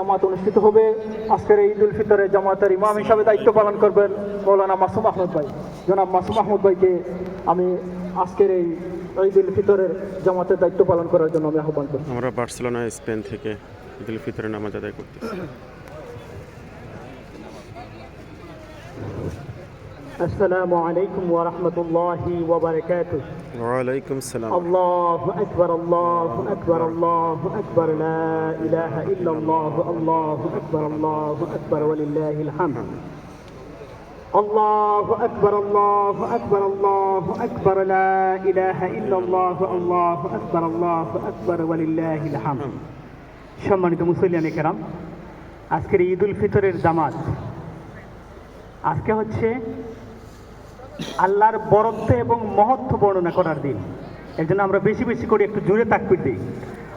জামাত অনুষ্ঠিত হবে। আজকের এই ঈদ উল ফিতরের জামাতের ইমাম হিসাবে দায়িত্ব পালন করবেন মৌলানা মাসুম আহমদ ভাই। জনাব মাসুম আহমদ ভাইকে আমি আজকের এই ঈদ উল ফিতরের জামাতের দায়িত্ব পালন করার জন্য আমি আহ্বান করি আমরা বার্সেলোনা স্পেন থেকে ঈদ উল ফিতরের নামাজ আদায় করতেছি আসসালামু আলাইকুম ওয়া রাহমাতুল্লাহি ওয়া বারাকাতুহু। ওয়ালাইকুম সালাম الله أكبر الله أكبر الله أكبر لا إله إلا الله الله أكبر الله أكبر ولله الحمد الله أكبر الله أكبر الله أكبر لا إله إلا الله الله أكبر الله أكبر ولله الحمد সম্মানিত মুসলিয়ান কেরাম আজকের ঈদ উল ফিতরের জামাত আজকে হচ্ছে আল্লাহর বরত্ব এবং মহত্ব বর্ণনা করার দিন এর জন্য আমরা বেশি বেশি করে একটু জুড়ে তাকবির দিই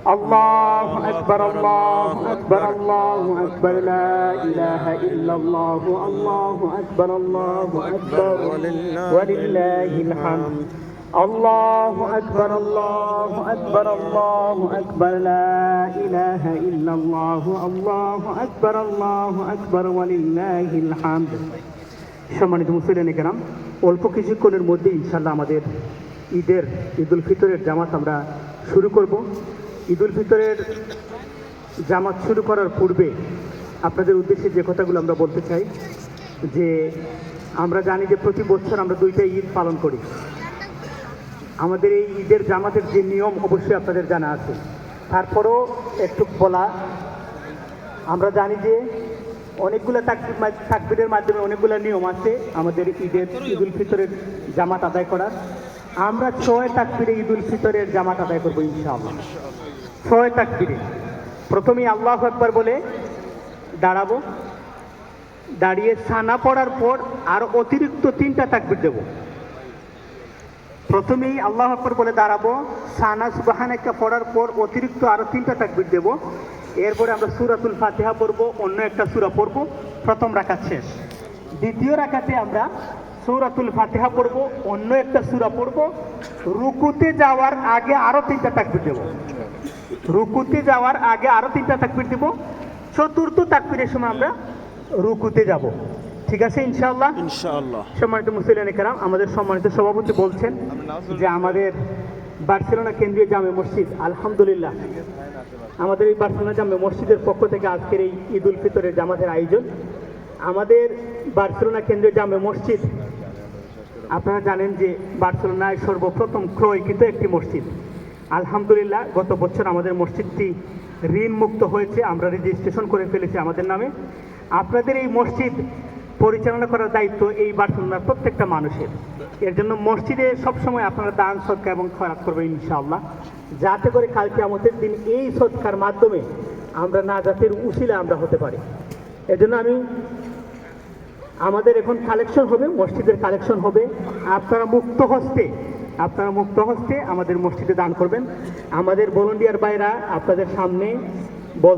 আল্লাহ আকবর আল্লাহ আকবর আল্লাহ আকবর লা ইলাহা ইল্লাল্লাহু আল্লাহু আকবর আল্লাহু আকবর ওয়ালিল্লাহিল হামদ আল্লাহ আকবর আল্লাহু আকবর আল্লাহু আকবর আকবর আকবর সম্মানিত মুসলিম কেরাম, অল্প কিছুক্ষণের মধ্যে ইনশাল্লাহ আমাদের ঈদের, ঈদুল ফিতরের জামাত আমরা শুরু করব। ঈদুল ফিতরের জামাত শুরু করার পূর্বে আপনাদের উদ্দেশ্যে যে কথাগুলো আমরা বলতে চাই, যে আমরা জানি যে প্রতি বছর আমরা দুইটা ঈদ পালন করি। আমাদের এই ঈদের জামাতের যে নিয়ম অবশ্যই আপনাদের জানা আছে। তারপরেও একটু বলা, আমরা জানি যে অনেকগুলো তাকবিরের মাধ্যমে অনেকগুলো নিয়ম আছে। আমাদের ঈদের ঈদুল ফিতরের জামাত আদায় করার। আমরা ছয় তাকবিরে ঈদুল ফিতরের জামাত আদায় করব ইনশাআল্লাহ। ছয় তাকবিরে। প্রথমেই আল্লাহ একবার বলে, দাঁড়াবো। দাঁড়িয়ে সানা পড়ার পর আর অতিরিক্ত তিনটা তাকবির দেবো। প্রথমেই আল্লাহ আকবর বলে, দাঁড়াবো। সানা সুবাহানাকা পড়ার পর অতিরিক্ত আরও তিনটা তাকবির দেব। এরপরে আমরা সুরাতুল ফাতেহা পড়ব অন্য একটা সুরা পড়ব প্রথম রাখাত শেষ। দ্বিতীয় রাখাতে আমরা সৌরাতুল ফাতেহা পড়ব অন্য একটা সুরা পড়ব। রুকুতে যাওয়ার আগে আরও তিনটা তাকবির দেব। রুকুতে যাওয়ার আগে আরও তিনটা তাকবির দেব। চতুর্থ তাকবিরের সময় আমরা রুকুতে যাব। ঠিক আছে ইনশাআল্লাহ? ইনশাআল্লাহ। সম্মানিত মুসলিম আমাদের সম্মানিত সভাপতি বলছেন যে আমাদের বার্সেলোনা কেন্দ্রীয় জামে মসজিদ, আলহামদুলিল্লাহ। আমাদের এই বার্সেলোনা জামে মসজিদের পক্ষ থেকে আজকের এই ঈদ উল ফিতরের জামাতের আয়োজন। আমাদের বার্সেলোনা কেন্দ্রীয় জামে মসজিদ, আপনারা জানেন যে বার্সেলোনায় সর্বপ্রথম ক্রয়কৃত একটি মসজিদ। আলহামদুলিল্লাহ, গত বছর আমাদের মসজিদটি ঋণ মুক্ত হয়েছে, আমরা রেজিস্ট্রেশন করে ফেলেছি আমাদের নামে। আপনাদের এই মসজিদ পরিচালনা করার দায়িত্ব এই বার্সেলোনার প্রত্যেকটা মানুষের। এর জন্য মসজিদে সবসময় আপনারা দান সৎকা এবং খরাত করবেন ইনশাআল্লাহ। যাতে করে কালকে আমাদের দিন এই সৎকার মাধ্যমে আমরা না জাতের উশিলা আমরা হতে পারি। এজন্য আমি, আমাদের এখন কালেকশন হবে, মসজিদের কালেকশন হবে। আপনারা মুক্ত হস্তে, আপনারা মুক্ত হস্তে আমাদের মসজিদে দান করবেন। আমাদের ভলেন্টিয়ার ভাইরা আপনাদের সামনে বল